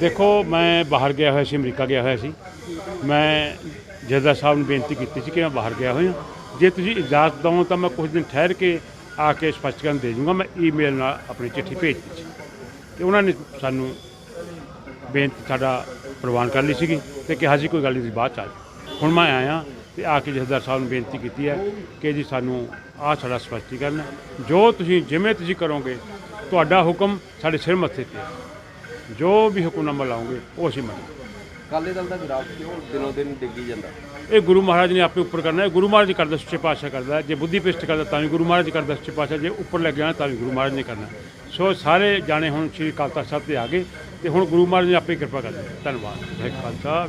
ਦੇਖੋ, ਮੈਂ ਬਾਹਰ ਗਿਆ ਹੋਇਆ ਸੀ, ਅਮਰੀਕਾ ਗਿਆ ਹੋਇਆ ਸੀ। ਮੈਂ ਜੱਦਾ ਸਾਹਿਬ ਨੂੰ ਬੇਨਤੀ ਕੀਤੀ ਸੀ ਕਿ ਮੈਂ ਬਾਹਰ ਗਿਆ ਹੋਇਆ। ਜੇ ਤੁਸੀਂ ਇਜਾਜ਼ਤ ਦਿਓ ਤਾਂ ਮੈਂ ਕੁਝ ਦਿਨ ਠਹਿਰ ਕੇ ਆ ਕੇ ਸਪਸ਼ਟੀਕਰਨ ਦੇ ਜੂੰਗਾ। ਮੈਂ ਈਮੇਲ ਨਾਲ ਆਪਣੀ ਚਿੱਠੀ ਭੇਜ ਦਿੱਤੀ ਸੀ। ਤੇ ਉਹਨਾਂ ਨੇ ਸਾਨੂੰ ਬੇਨਤੀ ਸਾਡਾ ਪ੍ਰਵਾਨ ਕਰ ਲਈ ਸੀਗੀ ਤੇ ਕਿਹਾ ਸੀ, ਕੋਈ ਗੱਲ ਨਹੀਂ, ਤੁਸੀਂ ਬਾਅਦ ਚ ਆ ਜਾਓ। ਹੁਣ ਮੈਂ ਆਇਆ ਤੇ ਆ ਕੇ ਜਥੇਦਾਰ ਸਾਹਿਬ ਨੂੰ ਬੇਨਤੀ ਕੀਤੀ ਹੈ ਕਿ ਜੀ ਸਾਨੂੰ ਆਹ ਸਾਡਾ ਸਪਸ਼ਟੀਕਰਨ ਹੈ। ਜੋ ਤੁਸੀਂ ਜਿਵੇਂ ਤੁਸੀਂ ਕਰੋਗੇ, ਤੁਹਾਡਾ ਹੁਕਮ ਸਾਡੇ ਸਿਰ ਮੱਥੇ ਤੇ ਜੋ ਵੀ ਹੁਕਮਨਾਮਾ ਲਾਓਗੇ ਉਹ ਅਸੀਂ ਮੰਨਾਂਗੇ। ਅਕਾਲੀ ਦਲ ਦਾ ਗ੍ਰਾਫ ਕਿਉਂ ਦਿਨੋਂ ਦਿਨ ਡਿੱਗੀ ਜਾਂਦਾ? ਇਹ ਗੁਰੂ ਮਹਾਰਾਜ ਨੇ ਆਪੇ ਉੱਪਰ ਕਰਨਾ ਹੈ। ਗੁਰੂ ਮਹਾਰਾਜ ਜੀ ਕਰਦਾ ਸੱਚੇ ਪਾਤਸ਼ਾਹ ਕਰਦਾ। ਜੇ ਬੁੱਧੀ ਪਿਸ਼ਟ ਕਰਦਾ ਤਾਂ ਵੀ ਗੁਰੂ ਮਹਾਰਾਜ ਜੀ ਕਰਦਾ ਸੱਚੇ ਪਾਤਸ਼ਾਹ। ਜੇ ਉੱਪਰ ਲੱਗ ਜਾਣਾ ਤਾਂ ਵੀ ਗੁਰੂ ਮਹਾਰਾਜ ਨੇ ਕਰਨਾ ਸੋ ਸਾਰੇ ਜਾਣੇ ਹੁਣ ਸ਼੍ਰੀ ਅਕਾਲ ਤਖਤ ਸਾਹਿਬ ਤੇ ਆ ਗਏ ਤੇ ਹੁਣ ਗੁਰੂ ਮਹਾਰਾਜ ਨੇ ਆਪੇ ਕਿਰਪਾ ਕਰਨੀ ਧੰਨਵਾਦ। ਵਾਹਿਗੁਰੂ ਖਾਲਸਾ